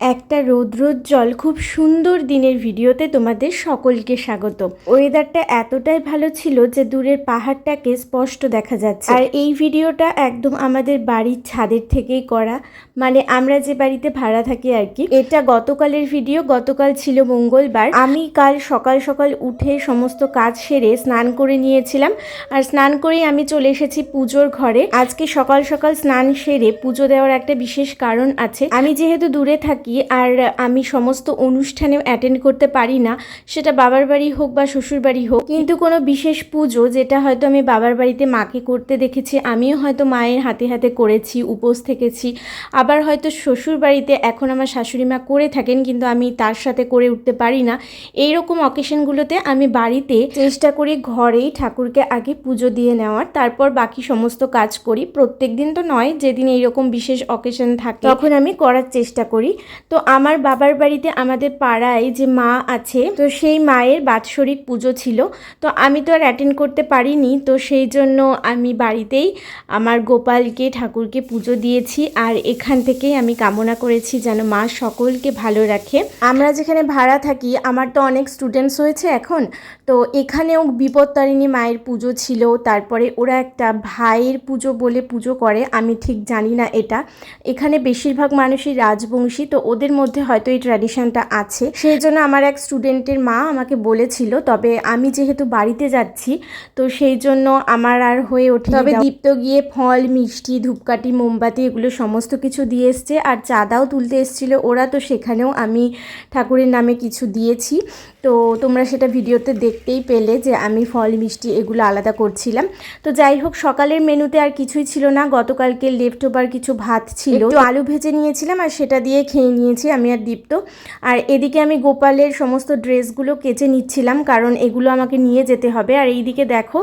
একটা রৌদ্রোজ্জ্বল, খুব সুন্দর দিনের ভিডিওতে তোমাদের সকলকে স্বাগত। ওয়েদারটা এতটাই ভালো ছিল যে দূরের পাহাড়টাকে স্পষ্ট দেখা যাচ্ছে। আর এই ভিডিওটা একদম আমাদের বাড়ির ছাদের থেকেই করা। মানে আমরা যে বাড়িতে ভাড়া থাকি আর কি, এটা গতকালের ভিডিও, গতকাল ছিল মঙ্গলবার। আমি কাল সকাল সকাল উঠে সমস্ত কাজ সেরে স্নান করে নিয়েছিলাম। আর স্নান করেই আমি চলে এসেছি পুজোর ঘরে। আজকে সকাল সকাল স্নান সেরে পুজো দেওয়ার একটা বিশেষ কারণ আছে। আমি যেহেতু দূরে থাকি আর আমি সমস্ত অনুষ্ঠানে অ্যাটেন্ড করতে পারি না। সেটা বাবার বাড়ি হোক বা শ্বশুর বাড়ি হোক। কিন্তু কোনো বিশেষ পুজো যেটা হয়তো আমি বাবার বাড়িতে মাকে করতে দেখেছি, আমিও হয়তো মায়ের হাতে হাতে করেছি, উপোস থেকেছি। আবার হয়তো শ্বশুর বাড়িতে এখন আমার শাশুড়ি মা করে থাকেন, কিন্তু আমি তার সাথে করে উঠতে পারি না। এই রকম অকেশনগুলোতে আমি বাড়িতে চেষ্টা করি ঘরেই ঠাকুরকে আগে পুজো দিয়ে নেওয়ার, তারপর বাকি সমস্ত কাজ করি। প্রত্যেক দিন তো নয়, যেদিন এইরকম বিশেষ অকেশন থাকে, তখন আমি করার চেষ্টা করি। তো আমার বাবার বাড়িতে আমাদের পাড়ায় যে মা আছে, তো সেই মায়ের বাৎসরিক পুজো ছিল। তো আমি তো আর অ্যাটেন্ড করতে পারিনি, তো সেই জন্য আমি বাড়িতেই আমার গোপালকে, ঠাকুরকে পুজো দিয়েছি। আর এখান থেকেই আমি কামনা করেছি যেন মা সকলকে ভালো রাখে। আমরা যেখানে ভাড়া থাকি, আমার তো অনেক স্টুডেন্টস হয়েছে এখন। তো এখানেও বিপত্তারিণী মায়ের পুজো ছিল, তারপরে ওরা একটা ভাইয়ের পুজো বলে পুজো করে, আমি ঠিক জানি না এটা। এখানে বেশিরভাগ মানুষই রাজবংশী, তো ওদের মধ্যে হয়তো এই ট্র্যাডিশনটা আছে। সেই জন্য আমার এক স্টুডেন্টের মা আমাকে বলেছিল তবে আমি যেহেতু বাড়িতে যাচ্ছি তো সেই জন্য আমার আর হয়ে ওঠে তবে দীপ্ত গিয়ে ফল মিষ্টি ধূপকাঠি মোমবাতি এগুলো সমস্ত কিছু দিয়ে এসছে আর চাঁদাও তুলতে এসেছিল। ওরা তো সেখানেও আমি ঠাকুরের নামে কিছু দিয়েছি। তো তোমরা সেটা ভিডিওতে দেখতেই পেলে যে আমি ফল মিষ্টি এগুলো আলাদা করছিলাম। তো যাই হোক সকালের মেনুতে আর কিছুই ছিল না। গতকালকে লেফট ওভার কিছু ভাত ছিল। তো আলু ভেজে নিয়েছিলাম আর সেটা দিয়ে খেয়ে নিয়েছি, আমি আর দীপ্ত। আর এদিকে আমি গোপালের সমস্ত ড্রেসগুলো কেচে নিচ্ছিলাম, কারণ এগুলো আমাকে নিয়ে যেতে হবে। আর এইদিকে দেখো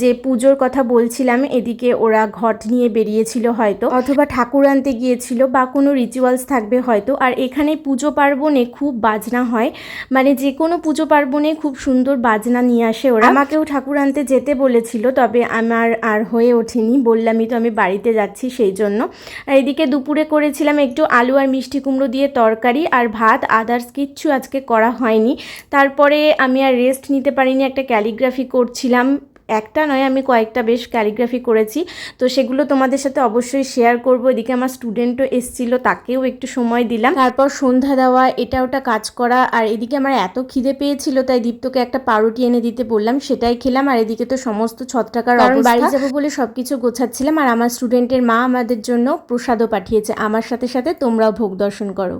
যে পুজোর কথা বলছিলাম, এদিকে ওরা ঘট নিয়ে বেরিয়েছিল হয়তো, অথবা ঠাকুর আনতে গিয়েছিল বা কোনো রিচুয়ালস থাকবে হয়তো। আর এখানে পুজো পার্বণে খুব বাজনা হয় মানে যে কোনো পুজো পার্বণে খুব সুন্দর বাজনা নিয়ে আসে ওরা। আমাকেও ঠাকুর আনতে যেতে বলেছিল, তবে আমার আর হয়ে ওঠেনি, বললামই তো আমি বাড়িতে যাচ্ছি সেই জন্য। আর এদিকে দুপুরে করেছিলাম একটু আলু আর মিষ্টি কুমড়ো দিয়ে তরকারি আর ভাত আদার্স কিচ্ছু আজকে করা হয়নি। তারপরে আমি আর রেস্ট নিতে পারিনি, একটা ক্যালিগ্রাফি করছিলাম। একটা নয় আমি কয়েকটা বেশ ক্যালিগ্রাফি করেছি। তো সেগুলো তোমাদের সাথে অবশ্যই শেয়ার করব। এদিকে আমার স্টুডেন্টও এসেছিল তাকেও একটু সময় দিলাম। তারপর সন্ধ্যা দেওয়া এটা ওটা কাজ করা আর এদিকে আমার এত খিদে পেয়েছিল তাই দীপ্তকে একটা পাউরুটি এনে দিতে বললাম সেটাই খেলাম। আর এদিকে তো সমস্ত ছট টাকার বাড়ি যাব বলে সব কিছু গোছাচ্ছিলাম আর আমার স্টুডেন্টের মা আমাদের জন্য প্রসাদও পাঠিয়েছে। আমার সাথে সাথে তোমরাও ভোগ দর্শন করো।